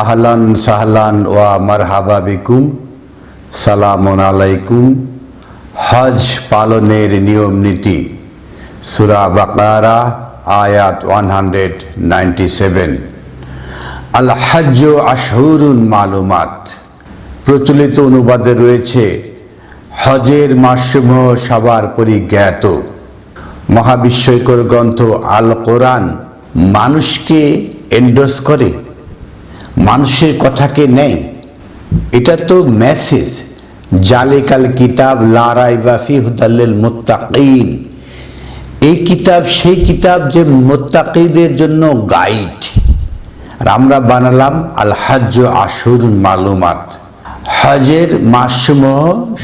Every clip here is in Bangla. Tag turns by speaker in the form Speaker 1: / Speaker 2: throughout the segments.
Speaker 1: আহলান সাহলান ওয়া মারহাবা বিকুম। সালাম আলাইকুম। হজ পালনের নিয়ম নীতি। সুরা বাকারা, আয়াত ওয়ান হান্ড্রেড নাইনটি সেভেন আল হজ্জ আশহুরুন মালুমাত। প্রচলিত অনুবাদে রয়েছে, হজের মাসসমূহ সবার পরিজ্ঞাত। মহাবিস্ময়কর গ্রন্থ আল কোরআন মানুষকে এন্ডোর্স করে। মানুষের কথাকে নেয়। এটা তো মেসেজ জালেকাল কিতাব লারাই বাফি হুদাল্লিল মুত্তাকিন। এই কিতাব, সেই কিতাব যে মোত্তাকিদের জন্য গাইড আর আমরা বানালাম আল হাজ্জ আশুর মালুমাত। হজের মাসসমূহ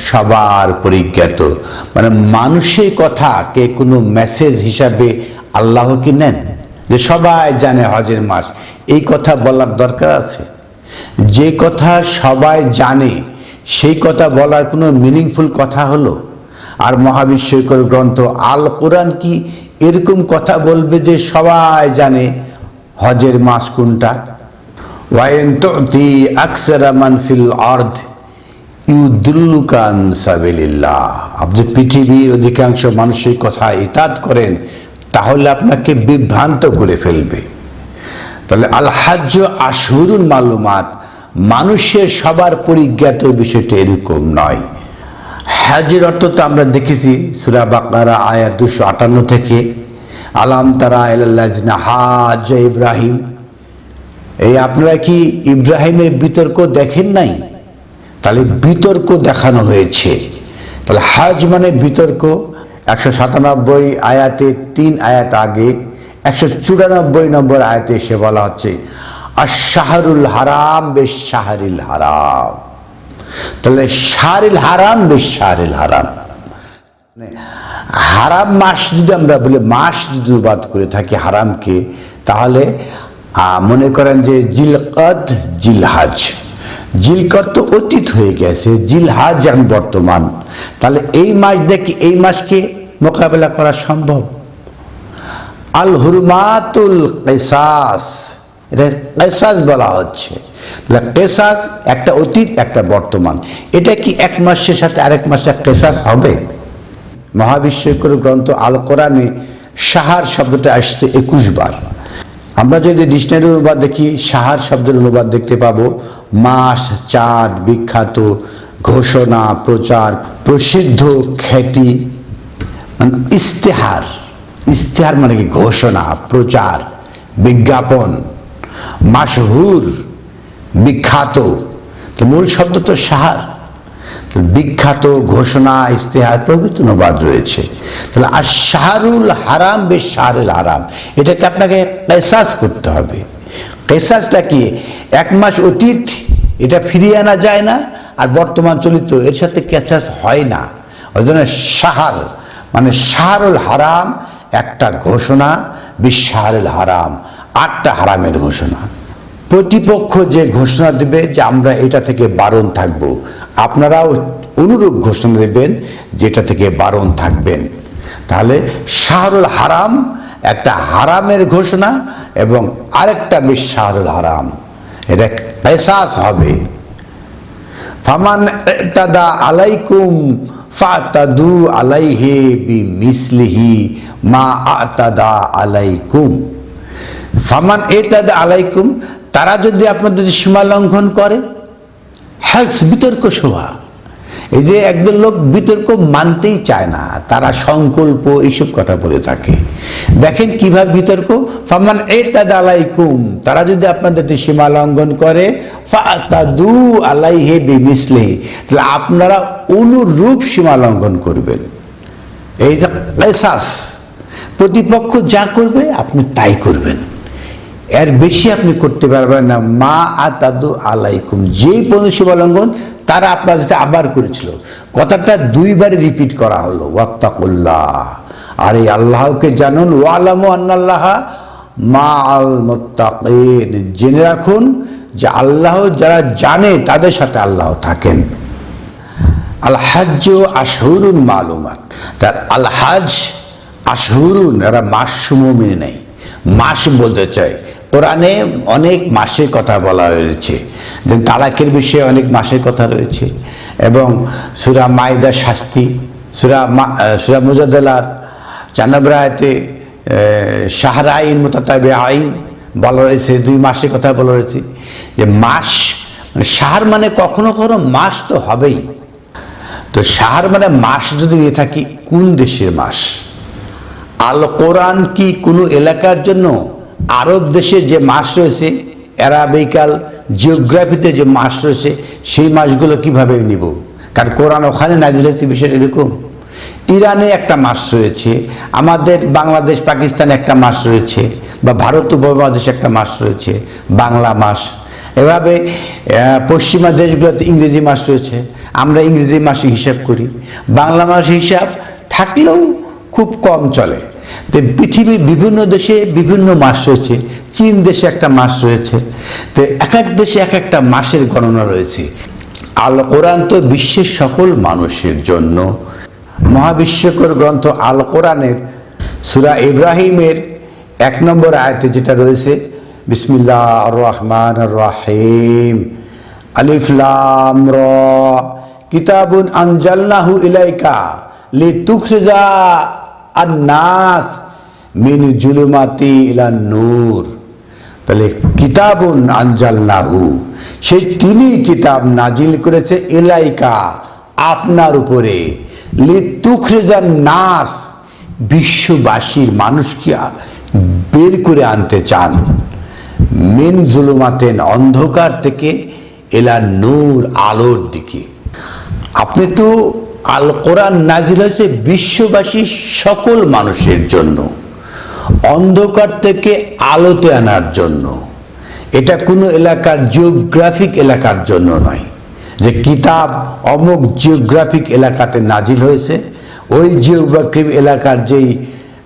Speaker 1: সবার পরিজ্ঞাত। মানে মানুষের কথা কে কোনো মেসেজ হিসাবে আল্লাহ কি নেন? যে সবাই জানে হজের মাস। এই কথা বলার দরকার আছে? যে কথা সবাই জানে, সেই কথা বলার কোনো মিনিংফুল কথা হলো? আর মহাবিশ্বকর গ্রন্থ আল কোরআন কি এরকম কথা বলবে যে সবাই জানে হজের মাস কোনটা? ওয়াইন তুতি আকসারা মান ফিল আরদ ইউদুল্লুকান সাবিলিল্লাহ। আপনি পৃথিবীর অধিকাংশ মানুষের কথা ইতাদ করেন তাহলে আপনাকে বিভ্রান্ত করে ফেলবে। তাহলে আল হাজ্য আশহুরুন মালুমাত, মানুষের সবার পরিজ্ঞাত বিষয়টা এরকম নয়। হাজের অর্থ তো আমরা দেখেছি, সুরা বাকারা আয়া দুশো আটান্ন থেকে, আলাম তারা আল্লাহ হাজ ইব্রাহিম। এই আপনারা কি ইব্রাহিমের বিতর্ক দেখেন নাই? তাহলে বিতর্ক দেখানো হয়েছে। তাহলে হাজ মানে বিতর্ক একশো সাতানব্বই আয়াতে তিন আয়াত আগে, একশো চুরানব্বই নম্বর আয়াতে এসে বলা হচ্ছে আর শাহরুল হারাম বেশ শাহরিল হারাম। তাহলে শাহরিল হারাম বেশ শাহরিল হারাম। মানে হারাম মাস যদি আমরা বলি, মাস যদি বাদ করে থাকি হারামকে, তাহলে মনে করেন যে জিলকদ, জিলহাজ। জিলকদ তো অতীত হয়ে গেছে, জিলহাজ এখন বর্তমান। তাহলে এই মাস দেখি, এই মাসকে মোকাবেলা করা সম্ভব। আল হুরমাতুল কেসাস এটা কেসাস বলা হচ্ছে। কেসাস একটা অতীত, একটা বর্তমান। এটা কি এক মাসের সাথে আরেক মাসে কেসাস হবে? মহাবিশ্বকর গ্রন্থ আল কোরআনে সাহার শব্দটা আসছে একুশ বার। আমরা যদি ডিকশনারি অনুবাদ দেখি, সাহার শব্দের অনুবাদ দেখতে পাবো। মাস, চাঁদ, বিখ্যাত ঘোষণা, প্রচার, প্রসিদ্ধ খ্যাতি। ইস্তেহার ইস্তেহার মানে কি? ঘোষণা, প্রচার, বিজ্ঞাপন মাসহুর বিখ্যাত। তো মূল শব্দ তো সাহার। বিখ্যাত ঘোষণা ইস্তেহার প্রভৃতি অনুবাদ রয়েছে। তাহলে আর শাহরুল হারাম বেশ শাহরুল হারাম। এটাকে আপনাকে কেসাস করতে হবে। কেসাসটা কি? এক মাস অতীত, এটা ফিরিয়ে আনা যায় না, আর বর্তমান চলিত এর সাথে কেসাস হয় না। ওই জন্য সাহার। মানে শাহরুল হারাম একটা ঘোষণা বিশ্বাহারুল হারাম, আটটা হারামের ঘোষণা। প্রতিপক্ষ যে ঘোষণা দেবে যে আমরা এটা থেকে বারণ থাকব, আপনারাও অনুরূপ ঘোষণা দেবেন যেটা থেকে বারণ থাকবেন। তাহলে শাহরুল হারাম একটা হারামের ঘোষণা এবং আরেকটা বেশ শাহরুল হারাম। এটা পেশাস হবে। ফামান তাদা আলাইকুম ফাতাদু আলাইহে বি মিসলিহি মা আতাদা আলাইকুম। ফামান এ তাদা আলাইকুম, তারা যদি আপনাদের সীমা লঙ্ঘন করে হ্যাঁ বিতর্ক শোভা। এই যে একদল লোক বিতর্ক মানতেই চায় না, তারা সংকল্প এইসব কথা বলে থাকে। দেখেন কীভাবে বিতর্ক? ফামান এ আলাইকুম, তারা যদি আপনাদের সীমা লঙ্ঘন করে, ফাতাদু আলাইহে বিমিসলে, তাহলে আপনারা অনুরূপ সীমা লঙ্ঘন করবেন। এই যে কেসাস প্রতিপক্ষ যা করবে আপনি তাই করবেন। এর বেশি আপনি করতে পারবেন না, মা আতাদু আলাইকুম, যেই পৌনসীমা লঙ্ঘন তারা আপনার সাথে আবার করেছিল। কথাটা দুইবার রিপিট করা হলো ওয়াক্তাকুল্লাহ আর এই আল্লাহকে জানুন, ওয়ালামু আন্নাল্লাহ মা আল মোত্তাকিন। জেনে রাখুন যে আল্লাহ যারা জানে, তাদের সাথে আল্লাহ থাকেন। আল হাজ্য আশহুরুন মালুমাত। তার আল হাজ আশহুরুন এরা মাস মেনে নেয় মাস বলতে চায় কোরআনে অনেক মাসের কথা বলা হয়েছে। যে তালাকের বিষয়ে অনেক মাসের কথা রয়েছে। এবং সুরা মাইদার শাস্তি, সুরা মা- সুরা মুজাদ্দালার আয়তে শাহরা আইন মোতাতাবে আইন বলা রয়েছে দুই মাসের কথা বলা রয়েছে যে মাস মানে শাহর মানে কখনো কখনো মাস তো হবেই। তো শাহর মানে মাস যদি নিয়ে থাকি, কোন দেশের মাস? আল কোরআন কি কোনো এলাকার জন্য আরব দেশে যে মাস রয়েছে, অ্যারাবিকাল জিওগ্রাফিতে যে মাস রয়েছে, সেই মাসগুলো কীভাবে নিব? কারণ কোরআন ওখানে নাজিল হয়েছে বিষয়টা এরকম। ইরানে একটা মাস রয়েছে, আমাদের বাংলাদেশ, পাকিস্তানে একটা মাস রয়েছে, বা ভারত উপমহাদেশে একটা মাস রয়েছে, বাংলা মাস এভাবে পশ্চিমা দেশগুলোতে ইংরেজি মাস রয়েছে, আমরা ইংরেজি মাসে হিসাব করি। বাংলা মাস হিসাব থাকলেও খুব কম চলে। তো পৃথিবীর বিভিন্ন দেশে বিভিন্ন মাস রয়েছে। চীন দেশে একটা মাস রয়েছে। তো এক এক দেশে এক একটা মাসের গণনা রয়েছে। আল কোরআন তো বিশ্বের সকল মানুষের জন্য। মহাবিশ্বকর গ্রন্থ আল কোরআনের সুরা ইব্রাহিমের এক নম্বর আয়তে যেটা রয়েছে বিসমিল্লাহ রহমান রাহিম। আলিফ লাম র। কিতাবুন আনজালনাহু ইলাইকা লিতুখরিজা আন-নাস মিন জুলুমাতি ইলা নূর তাহলে কিতাবুন আনজালনাহু। সেই তিনি কিতাব নাজিল করেছে এলাইকা আপনার উপরে। লিতুখরিজান নাস, বিশ্ববাসীর মানুষকে বের করে আনতে চান। মিন জুলুমাতেন অন্ধকার থেকে এলা নূর আলোর দিকে। আপনি তো আল কোরআন নাজিল হয়েছে বিশ্ববাসী সকল মানুষের জন্য, অন্ধকার থেকে আলোতে আনার জন্য। এটা কোনো এলাকার জিওগ্রাফিক এলাকার জন্য নয়। যে কিতাব অমুক জিওগ্রাফিক এলাকাতে নাজিল হয়েছে, ওই জিওগ্রাফিক এলাকার যেই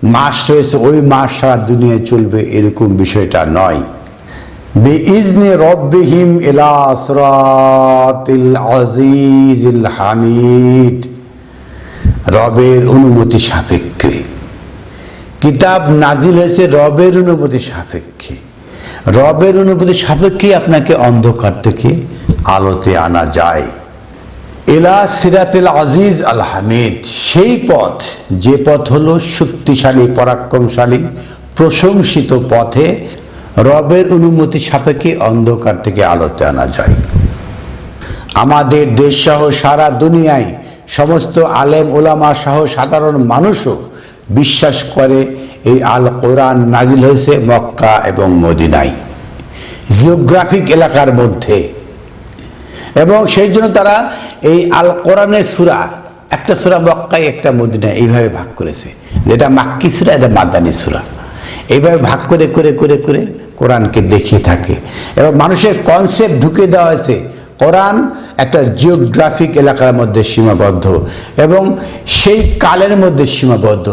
Speaker 1: মাস রয়েছে, ওই মাস সারা দুনিয়ায় চলবে এরকম বিষয়টা নয়। বিইজনি রব্বিহিম ইলা সিরাতিল আজিজিল হামিদ। রবের অনুমতি সাপেক্ষে। কিতাব নাজিল হয়েছে রবের অনুমতি সাপেক্ষে। রবের অনুমতি সাপেক্ষে আপনাকে অন্ধকার থেকে আলোতে আনা যায়। এলা সিরাতিল আজিজ আল হামিদ। সেই পথ, যে পথ হলো শক্তিশালী, পরাক্রমশালী, প্রশংসিত পথে রবের অনুমতি সাপেক্ষে অন্ধকার থেকে আলোতে আনা যায়। আমাদের দেশ সহ সারা দুনিয়ায় সমস্ত আলেম ওলামা সহ সাধারণ মানুষও বিশ্বাস করে এই আল কোরআন নাজিল হয়েছে মক্কা এবং মদিনায়। জিওগ্রাফিক এলাকার মধ্যে। এবং সেই জন্য তারা এই আল কোরআনের সুরা, একটা সুরা মক্কায়, একটা মদিনায় এইভাবে ভাগ করেছে। যেটা মাক্কি সুরা, এটা মাদানি সুরা। এইভাবে ভাগ করে করে করে করে কোরআনকে দেখিয়ে থাকে। এবং মানুষের কনসেপ্ট ঢুকে দেওয়া হয়েছে, কোরআন একটা জিওগ্রাফিক এলাকার মধ্যে সীমাবদ্ধ এবং সেই কালের মধ্যে সীমাবদ্ধ,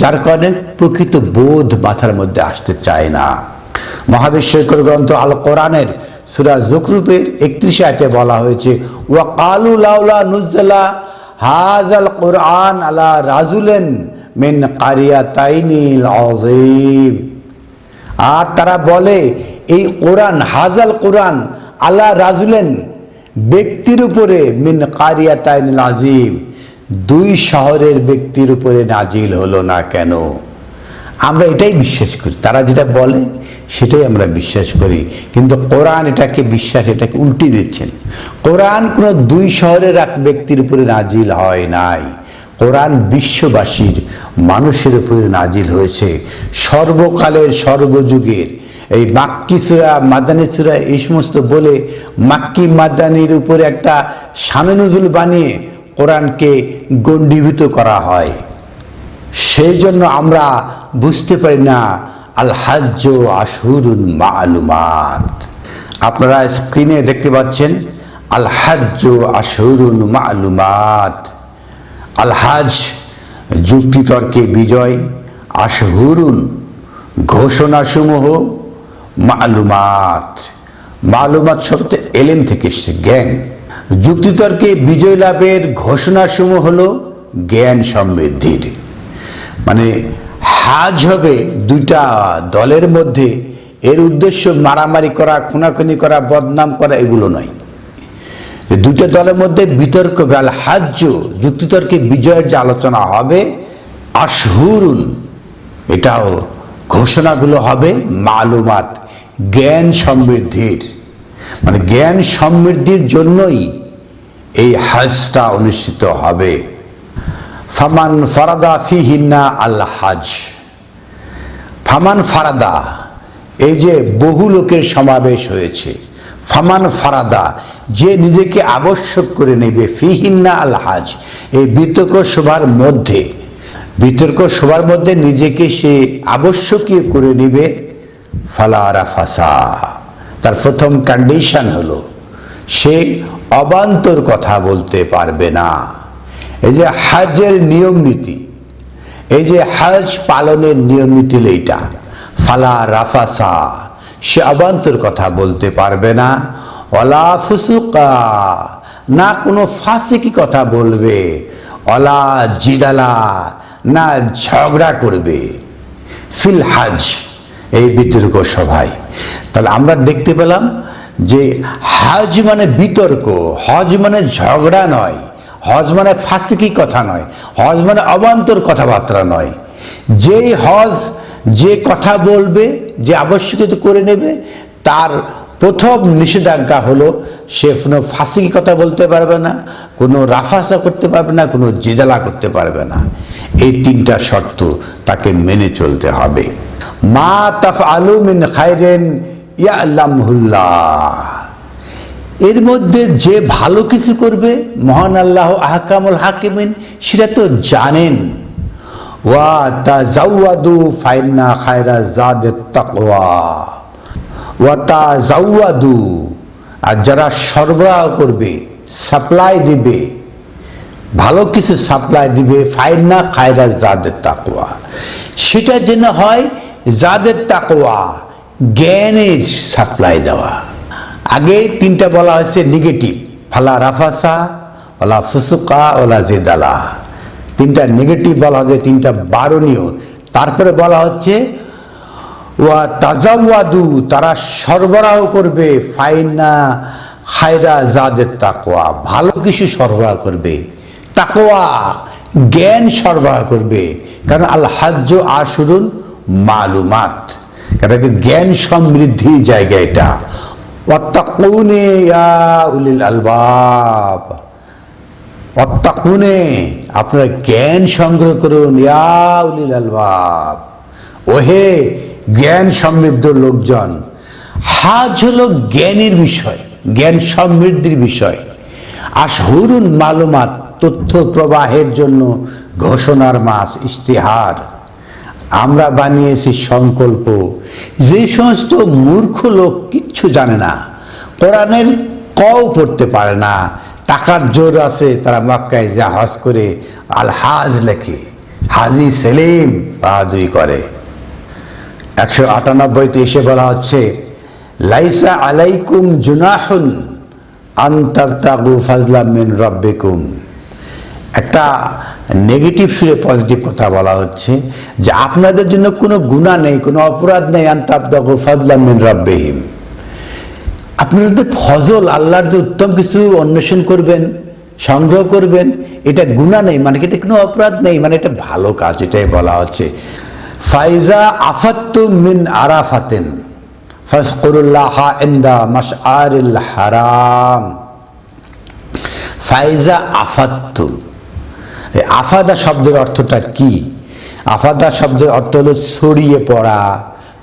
Speaker 1: যার কারণে প্রকৃত বোধ মাথার মধ্যে আসতে চায় না। মহাবিশ্বকর গ্রন্থ আল কোরআনের সুরা জুকরুপের একত্রিশে আয়তে বলা হয়েছে ওয়া কালু লাউলা নুজ্জালা হাজাল কোরআন আলা রাজুলেন মিন কারিয়া তাইনিল আর তারা বলে, এই কোরআন হাজাল কোরআন আল্লাহ রাজুলেন ব্যক্তির উপরে মিন কারিয়া তাইনিল আজিম, দুই শহরের ব্যক্তির উপরে নাজিল হলো না কেন? আমরা এটাই বিশ্বাস করি। তারা যেটা বলে, সেটাই আমরা বিশ্বাস করি। কিন্তু কোরআন এটাকে বিশ্বাস, এটাকে উল্টি দিচ্ছেন কোরআন কোনো দুই শহরের এক ব্যক্তির উপরে নাজিল হয় নাই। কোরআন বিশ্ববাসীর মানুষের উপরে নাজিল হয়েছে। সর্বকালের, সর্বযুগের এই মাক্কি সুরা, মাদানী সুরা, এই সমস্ত বলে মাক্কি, মাদানির উপরে একটা সাননুজুল বানিয়ে কোরআনকে গণ্ডীভূত করা হয়। সেই জন্য আমরা বুঝতে পারি না, আল হাজ্জ আশহুরুন মালুমাত। আপনারা স্ক্রিনে দেখতে পাচ্ছেন, আল হাজ্জ আশহুরুন মালুমাত। আল হাজ যুক্তিতর্কে বিজয়, আশহুরুন ঘোষণাসমূহ মালুমাত। মালুমাত শব্দ এলেম থেকে এসছে, জ্ঞান। যুক্তিতর্কে বিজয় লাভের ঘোষণাসমূহ হল জ্ঞান সমৃদ্ধির। মানে হাজ হবে দুইটা দলের মধ্যে, এর উদ্দেশ্য মারামারি করা, খুনাখুনি করা, বদনাম করা, এগুলো নয়। এই দুটো দলের মধ্যে বিতর্ক আল হাজ্য যুক্তিতর্কে বিজয়ের যে আলোচনা হবে, আশহুরুন, এটাও ঘোষণাগুলো হবে মালুমাত জ্ঞান সমৃদ্ধির। মানে জ্ঞান সমৃদ্ধির জন্যই এই হাজটা অনুষ্ঠিত হবে। ফামান ফারাদা ফিহিন্না আল হাজ। ফামান ফারাদা, এই যে বহু লোকের সমাবেশ হয়েছে, ফামান ফারাদা, যে নিজেকে আবশ্যক করে নেবে, ফিহিন্না আল হাজ। এই বিতর্ক সভার মধ্যে, বিতর্ক সভার মধ্যে নিজেকে সে আবশ্যকীয় করে নেবে ফালারা ফাসা তার প্রথম কন্ডিশন হলো, সে অবান্তর কথা বলতে পারবে না। এই যে হাজের নিয়ম নীতি, এই যে হজ পালনের নিয়ম নীতি এইটা, ফালা রাফাসা সে অবান্তর কথা বলতে পারবে না। অলা ফুসুকা, না কোনো ফাঁসিকি কথা বলবে। অলা জিদালা না ঝগড়া করবে। ফিল হাজ। এই বিতর্ক সভায়। তাহলে আমরা দেখতে পেলাম যে হজ মানে বিতর্ক, হজ মানে ঝগড়া নয়, হজ মানে ফাঁসিকি কথা নয়, হজ মানে অবান্তর কথাবার্তা নয়। যেই হজ যে কথা বলবে, যে আবশ্যকীয় করে নেবে, তার প্রথম নিষেধাজ্ঞা হলো সে কোনো ফাঁসিকি কথা বলতে পারবে না, কোনো রাফাসা করতে পারবে না, কোনো জেদালা করতে পারবে না। এই তিনটা শর্ত তাকে মেনে চলতে হবে। মা তাফ আলু মিন খাইরেন ইয়াল্লামহুল্লাহ এর মধ্যে যে ভালো কিছু করবে, মহান আল্লাহ আহকামুল হাকিমিন, সেটা তো জানেন। ওয়া তা জাউয়াদু ফাইন্না খায়রা জাদে তাকওয়া। ওয়া তা জাউয়াদু আর যারা সরবরাহ করবে, সাপ্লাই দিবে, ভালো কিছু সাপ্লাই দিবে, ফাইন্না খায়রা জাদের তাকওয়া। সেটা যেন হয় জাদের তাকওয়া, জ্ঞানের সাপ্লাই দেওয়া। আগে তিনটা বলা হয়েছে নেগেটিভ ফালা রাফাসা ওলা ফুসুকা ওলা জেদালা। তিনটা নেগেটিভ বলা হচ্ছে তিনটা বারণীয়। তারপরে বলা হচ্ছে, ওয়া তাজাওয়াদু, তারা সরবরাহ করবে, ফাইনা খায়রা জাদের তাকোয়া ভালো কিছু সরবরাহ করবে। তাকোয়া জ্ঞান সরবরাহ করবে। কারণ আল হাজ্য আশুরুন মালুমাত। কারণ জ্ঞান সমৃদ্ধি জায়গা এটা। ওয়াত্তাকুনে ইয়া উলিল আলবাব। অত্যাকুনে আপনারা জ্ঞান সংগ্রহ করুন, ইয়া উলিল আলবাব। ওহে জ্ঞান সমৃদ্ধ লোকজন, হাজ হলো জ্ঞানের বিষয়, জ্ঞান সমৃদ্ধির বিষয়। আশহুরুন মালুমাত, তথ্য প্রবাহের জন্য ঘোষণার মাস, ইশতেহার। আমরা বানিয়েছি সংকল্প। যে সমস্ত মূর্খ লোক কিচ্ছু জানে না, কোরআনের কও পড়তে পারে না, টাকার জোর আছে, তারা মক্কায় যা করে আল হাজ লেখে। হাজি সেলিম বাহাদুরি করে। একশো আটানব্বইতে এসে বলা হচ্ছে, লাইসা আলাইকুম জুনাহুন আন্তাবতাগু ফাজলাম মিন রব্বিকুম। একটা নেগেটিভ সুরে পজিটিভ কথা বলা হচ্ছে যে আপনাদের জন্য কোনো গুণা নেই, কোনো অপরাধ নেই আন্তাবতাগু ফাজলাম মিন রব্বিহিম। আপনাদের ফজল আল্লাহর যে উত্তম কিছু অন্বেষণ করবেন, সংগ্রহ করবেন, এটা গুণা নেই মানে এটা কোনো অপরাধ নেই মানে এটা ভালো কাজ, এটাই বলা হচ্ছে। ফাইজা আফাত্তু মিন আরাফাতেন ফাসকুরুল্লাহ ইন্দা মাশআরিল হারাম। ফাইজা আফাত্তু আফাদা শব্দের অর্থটা কি? আফাদা শব্দের অর্থ হলো ছড়িয়ে পড়া,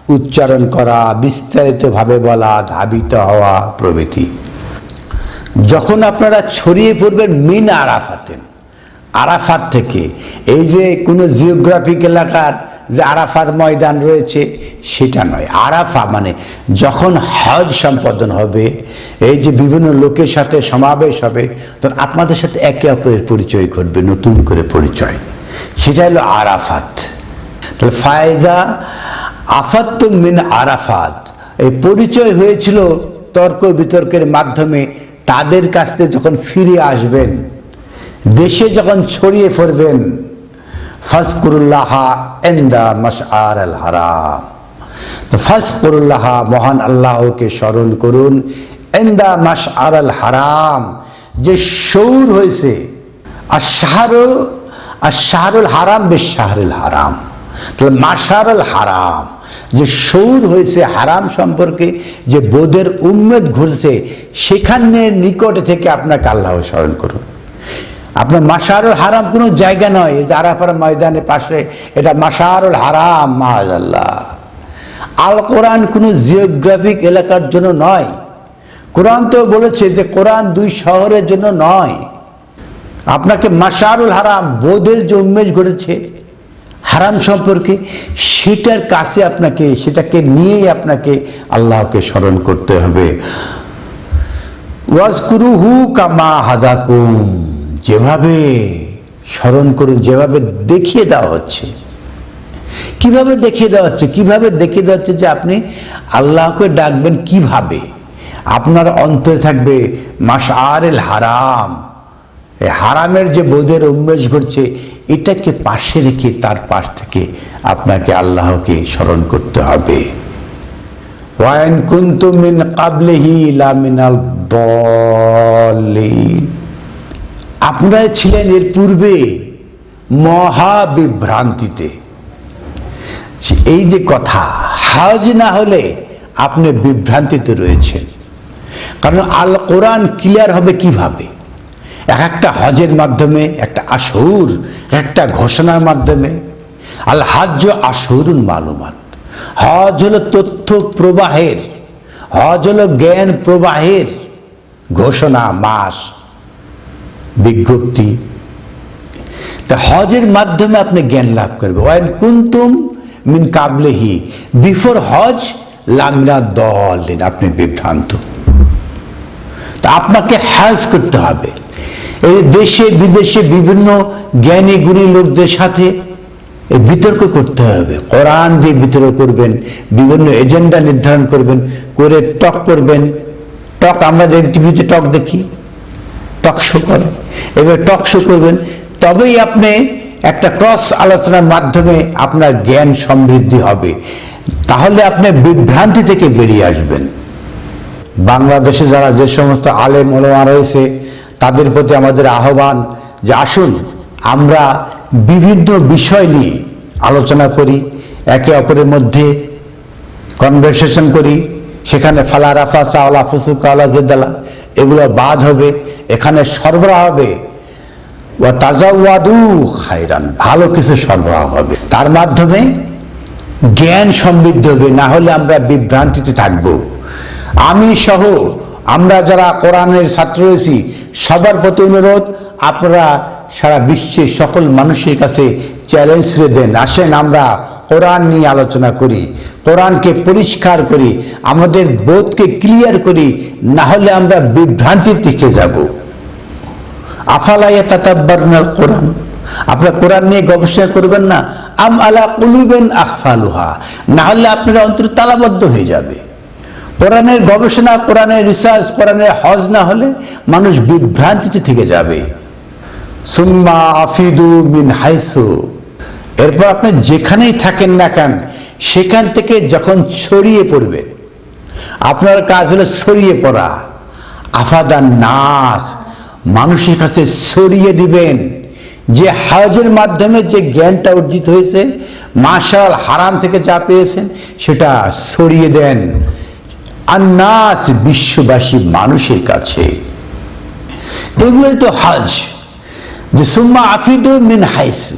Speaker 1: উচ্চারণ করা, বিস্তারিতভাবে বলা, ধাবিত হওয়া প্রভৃতি। যখন আপনারা ছড়িয়ে পড়বেন মিন আরাফাতেন, আরাফাত থেকে, এই যে কোনো জিওগ্রাফিক এলাকার যে আরাফাত ময়দান রয়েছে, সেটা নয়। আরাফা মানে যখন হজ সম্পাদন হবে, এই যে বিভিন্ন লোকের সাথে সমাবেশ হবে, তখন আপনাদের সাথে একে অপরের পরিচয় ঘটবে, নতুন করে পরিচয়। সেটা হলো আরাফাত। তাহলে ফায়জা আফাত মিন আরাফাত। এই পরিচয় হয়েছিল তর্ক বিতর্কের মাধ্যমে তাদের কাছ থেকে যখন ফিরে আসবেন, দেশে যখন ছড়িয়ে পড়বেন আল হারাম। তো মহান আল্লাহকে স্মরণ করুন। এন্দা মাস আল হারাম, যে সৌর হয়েছে। আর শাহরুল আর শাহরুল হারাম বেশ শাহরুল হারাম। তাহলে মাসারুল হারাম, যে সৌর হয়েছে হারাম সম্পর্কে, যে বোধের উন্মেদ ঘুরছে, সেখানে নিকট থেকে আপনাকে আল্লাহ স্মরণ করুন। আপনার মাসারুল হারাম কোনো জায়গা নয় যে আরাফারা ময়দানের পাশে এটা মাসারুল হারাম মাহাজাল্লাহ আল কোরআন কোনো জিওগ্রাফিক এলাকার জন্য নয়। কোরআন তো বলেছে যে কোরআন দুই শহরের জন্য নয়। আপনাকে মাসারুল হারাম বোধের যে উন্মেষ ঘটেছে, হারাম সম্পর্কে সেটার কাছে আপনাকে, সেটাকে নিয়েই আপনাকে আল্লাহকে স্মরণ করতে হবে। ওয়াজকুরুহু কামা হাদাকুম। যেভাবে স্মরণ করুন, যেভাবে দেখিয়ে দেওয়া হচ্ছে। কীভাবে দেখিয়ে দেওয়া হচ্ছে? কীভাবে দেখিয়ে দেওয়া হচ্ছে যে আপনি আল্লাহকে ডাকবেন কীভাবে? আপনার অন্তরে থাকবে মাসারেল হারাম। হারামের যে বোধের উন্মেষ ঘটছে, এটাকে পাশে রেখে তার পাশ থেকে আপনাকে আল্লাহকে স্মরণ করতে হবে। ওয়াইন কুন্তু মিন কাবলেহি লামিনাল দলিন আপনারা ছিলেন এর পূর্বে মহা বিভ্রান্তিতে এই যে কথা, হাজ না হলে আপনি বিভ্রান্তিতে রয়েছেন। কারণ আল কোরআন ক্লিয়ার হবে কীভাবে? এক একটা হজের মাধ্যমে, একটা আসুর একটা ঘোষণার মাধ্যমে। আল হাজ আসুরুন মালুমাত। হজ হলো তথ্য প্রবাহের, হজ হলো জ্ঞান প্রবাহের ঘোষণা মাস। বিজ্ঞপ্তি। তা হজের মাধ্যমে আপনি জ্ঞান লাভ করবে। ওয়াইন কুন্তুম মিন কাবলেহি। বিফোর হজ লামিনা দল আপনি বিভ্রান্ত। তা আপনাকে হ্যাজ করতে হবে। এই দেশে, বিদেশে বিভিন্ন জ্ঞানী গুণী লোকদের সাথে বিতর্ক করতে হবে। কোরআন দিয়ে বিতর্ক করবেন, বিভিন্ন এজেন্ডা নির্ধারণ করবেন, করে টক করবেন। টক, আমরা টিভিতে টক দেখি টক শো করে এবার টক শো করবেন, তবেই আপনি একটা ক্রস আলোচনার মাধ্যমে আপনার জ্ঞান সমৃদ্ধি হবে। তাহলে আপনি বিভ্রান্তি থেকে বেরিয়ে আসবেন। বাংলাদেশে যারা যে সমস্ত আলেম ওলমা রয়েছে, তাদের প্রতি আমাদের আহ্বান যে আসুন, আমরা বিভিন্ন বিষয় নিয়ে আলোচনা করি, একে অপরের মধ্যে কনভারসেশন করি, সেখানে ফালা রাফা, চাওলা ফুসু কাওলা জেদালা এগুলো বাদ হবে। এখানে সরবরাহ হবে। ও তাজাওয়াদু খাইরান ভালো কিছু সরবরাহ হবে। তার মাধ্যমে জ্ঞান সমৃদ্ধ হবে, না হলে আমরা বিভ্রান্তিতে থাকব। আমি সহ আমরা যারা কোরআনের ছাত্র রয়েছি, সবার প্রতি অনুরোধ, আপনারা সারা বিশ্বের সকল মানুষের কাছে চ্যালেঞ্জ করে দেন। আসেন, আমরা কোরআন নিয়ে আলোচনা করি, কোরআনকে পরিষ্কার করি, আমাদের বোধকে ক্লিয়ার করি, না হলে আমরা বিভ্রান্তির দিকে যাব। আফালাইয়া তাতাব্বারনাল কোরআন আপনারা কোরআন নিয়ে গবেষণা করবেন না? আম আলা কুলুবেন আফালুহা না হলে আপনারা অন্তর তালাবদ্ধ হয়ে যাবে। কোরআনের গবেষণা, কোরআনের রিসার্চ, কোরআনের হজ না হলে মানুষ বিভ্রান্তিতে থেকে যাবে। সুম্মা আফিদু মিন হাইসু। এরপর আপনি যেখানেই থাকেন না কেন, সেখান থেকে যখন ছড়িয়ে পড়বে, আপনার কাজ হলো ছড়িয়ে পড়া। আফাদান নাস মানুষের কাছে ছড়িয়ে দিবেন। যে হজের মাধ্যমে যে জ্ঞানটা অর্জিত হয়েছে, মাশাল হারাম থেকে যা পেয়েছেন, সেটা ছড়িয়ে দেন। আন্নাস বিশ্ববাসী মানুষের কাছে। এগুলোই তো হজ। যে সুম্মা আফিদু মিন হাইসু।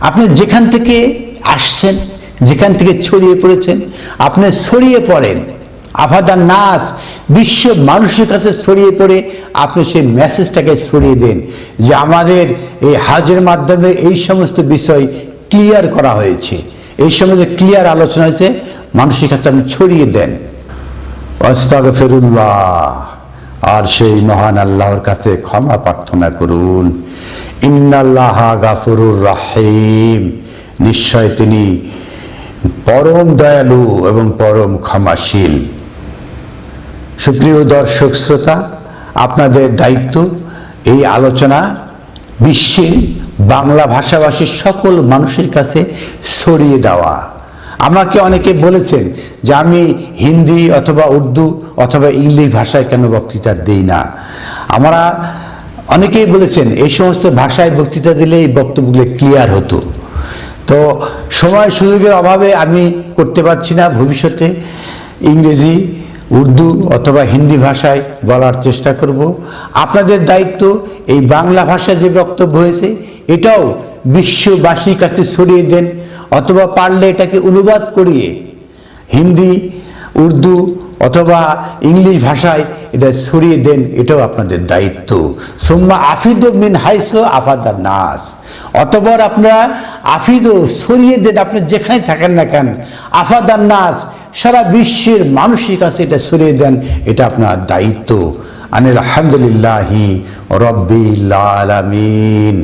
Speaker 1: আপনি যেখান থেকে আসছেন, যেখান থেকে ছড়িয়ে পড়েছেন, আপনি ছড়িয়ে পড়েন। আফাদার নাস, বিশ্ব মানুষের কাছে ছড়িয়ে পড়ে আপনি সেই মেসেজটাকে ছড়িয়ে দেন যে আমাদের এই হাজের মাধ্যমে এই সমস্ত বিষয় ক্লিয়ার করা হয়েছে। এই সমস্ত ক্লিয়ার আলোচনা হয়েছে, মানুষের কাছে আপনি ছড়িয়ে দেন। অস্তাগফিরুল্লাহ, আর সেই মহান আল্লাহর কাছে ক্ষমা প্রার্থনা করুন। ইন্নাল্লাহ গাফুরুর রাহিম, নিশ্চয় তিনি পরম দয়ালু এবং পরম ক্ষমাশীল। সুপ্রিয় দর্শক শ্রোতা, আপনাদের দায়িত্ব এই আলোচনা বিশ্বের বাংলা ভাষাভাষীর সকল মানুষের কাছে ছড়িয়ে দেওয়া। আমাকে অনেকে বলেছেন যে আমি হিন্দি অথবা উর্দু অথবা ইংলিশ ভাষায় কেন বক্তৃতা দিই না? আমরা অনেকেই বলেছেন এই সমস্ত ভাষায় বক্তৃতা দিলে এই বক্তব্যগুলো ক্লিয়ার হতো। তো সময় সুযোগের অভাবে আমি করতে পারছি না, ভবিষ্যতে ইংরেজি উর্দু অথবা হিন্দি ভাষায় বলার চেষ্টা করব। আপনাদের দায়িত্ব এই বাংলা ভাষায় যে বক্তব্য হয়েছে, এটাও বিশ্ববাসীর কাছে ছড়িয়ে দেন অথবা পারলে এটাকে অনুবাদ করিয়ে হিন্দি, উর্দু অথবা ইংলিশ ভাষায় এটা ছড়িয়ে দেন, এটাও আপনাদের দায়িত্ব। সোম্মা আফিদ মিন হাইসো আফাদার নাস। অতপর আপনারা আফিদ ছড়িয়ে দেন, আপনি যেখানে থাকেন না কেন আফাদার নাস সারা বিশ্বের মানুষের কাছে এটা সরিয়ে দেন এটা আপনার দায়িত্ব। আনিল আলহামদুলিল্লাহি রব্বিল আলামিন।